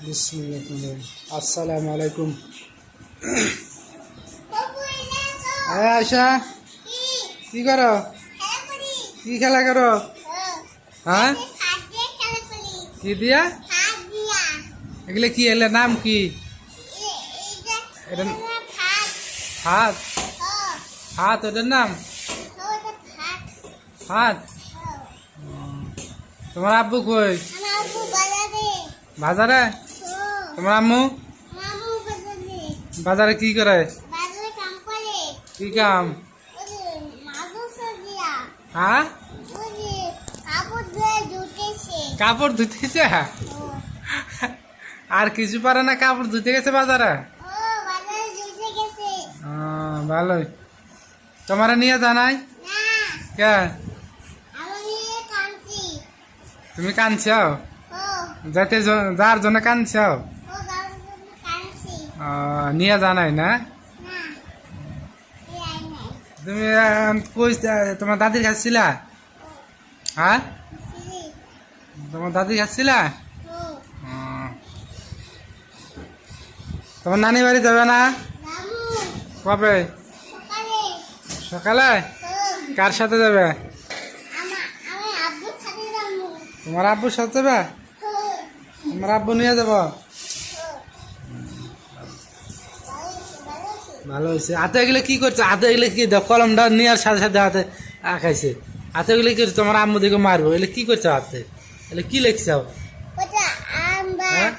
আসসালামু আলাইকুম হ্যাঁ আয়সা কি করো কি খেলা করো হ্যাঁ কি দিয়া এগুলো কি এলে নাম কি এটা হাত হাত ওটার নাম হাত তোমার আব্বু কই বাজারে তোমার আম্মু? বাজারে কি করে? কি কাম? হ্যাঁ? কাপড় ধুতেছে? আর কিছু পারে না কাপড় ধুতে গেছে বাজারে? ভালোই। তোমার নিয়ে জানাই কে? তুমি কানছাও যাতে যার জন্য আহ, নিয়ে জানাই না? তুমি তোমার দাদির কাছে ছিলা? হ্যাঁ? তোমার দাদির কাছে ছিলা? তোমার নানি বাড়ি যাবে না? কবে? সকালে? কার সাথে যাবে? তোমার আব্বুর সাথে যাবে? তোমার আব্বু নিয়ে যাব? ভালো হয়েছে। হাতে এগুলো কি করছে? হাতে এগুলো কি কলমটা নেওয়ার সাথে সাথে হাতে আঁকাইছে। হাতে এগুলো কি করছে? তোমার আম্মু দিকে মারবো। এগুলো কি করছ হাতে? এগুলো কি লিখছাও হ্যাঁ?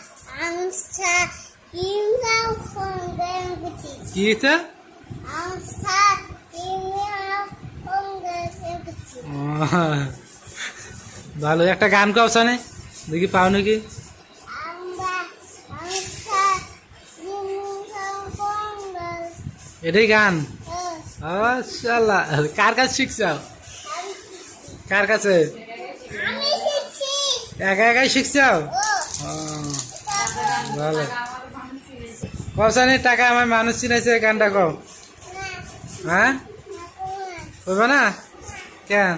কি লিখছে ভালো। একটা গান সানে দেখি পাও নাকি? এটাই গান? কার কাছে শিখছাও কার কাছে? একা একাই শিখছাও ও, ভালো। কসানি টাকা আমার মানুষ চিনাইছে গানটা কও। হ্যাঁ? বলবে না? কেন?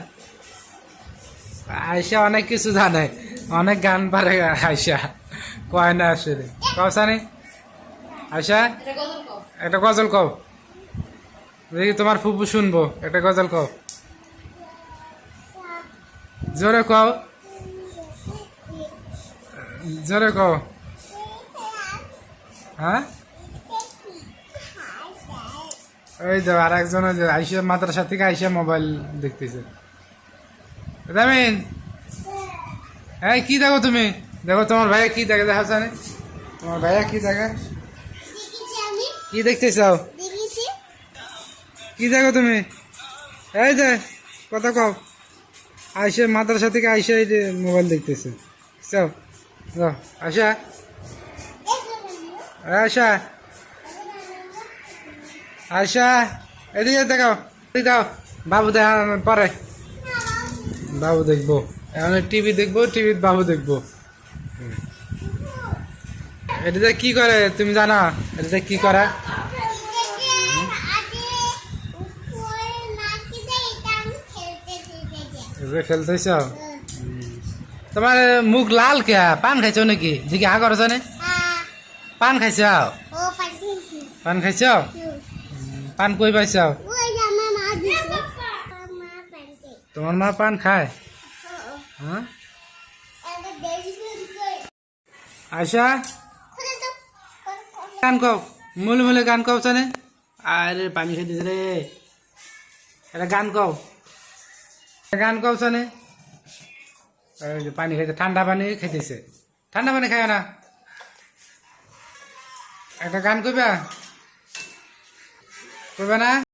আয়সা অনেক কিছু জানে। অনেক গান পারে আয়সা কয় না আসলে? কসানি আয়সা একটা গজল কও। দেখি তোমার ফুপু শুনব। একটা গজল কও। জোরে কও। জোরে কও। হ্যাঁ? ওই তো আর একজন ওই যে আইসা মাদ্রাসা থেকে আইসা মোবাইল দেখতেছে। রামিন হ্যাঁ কি দেখো তুমি? দেখো তোমার ভাইয়া কি দেখে? দেখা তোমার ভাইয়া কি দেখে? কি দেখতে চাও? কি দেখো তুমি? এই যে, কথা কও। আইসা মাদ্রাসা থেকে আইসে এই মোবাইল দেখতেছে। যাও আশা আশা আশা এদিকে দেখাও, এদিকে দাও বাবু দেখা পরে। বাবু দেখব। এখন টিভি দেখব টিভিতে বাবু দেখব। এটাতে কি করে তুমি জানো? এটাতে কি করে? এগুলো খেলতেছ? তোমার মুখ লাল কে পান খাইছ নাকি? দেখি আগর আছে নে পান খাইছ? পান খাইছ? পান কই পাইছ? তোমার মা পান খায়? হ্যাঁ আয়সা গান কও মুলে মুলে গান কও জানে? আরে পানি খাইতেছে রে এটা গান এটা গান কও নে এই যে পানি খাইতে ঠান্ডা পানি খাইতেছে। ঠান্ডা পানি খায় না। একটা গান কইবা? কইবা না?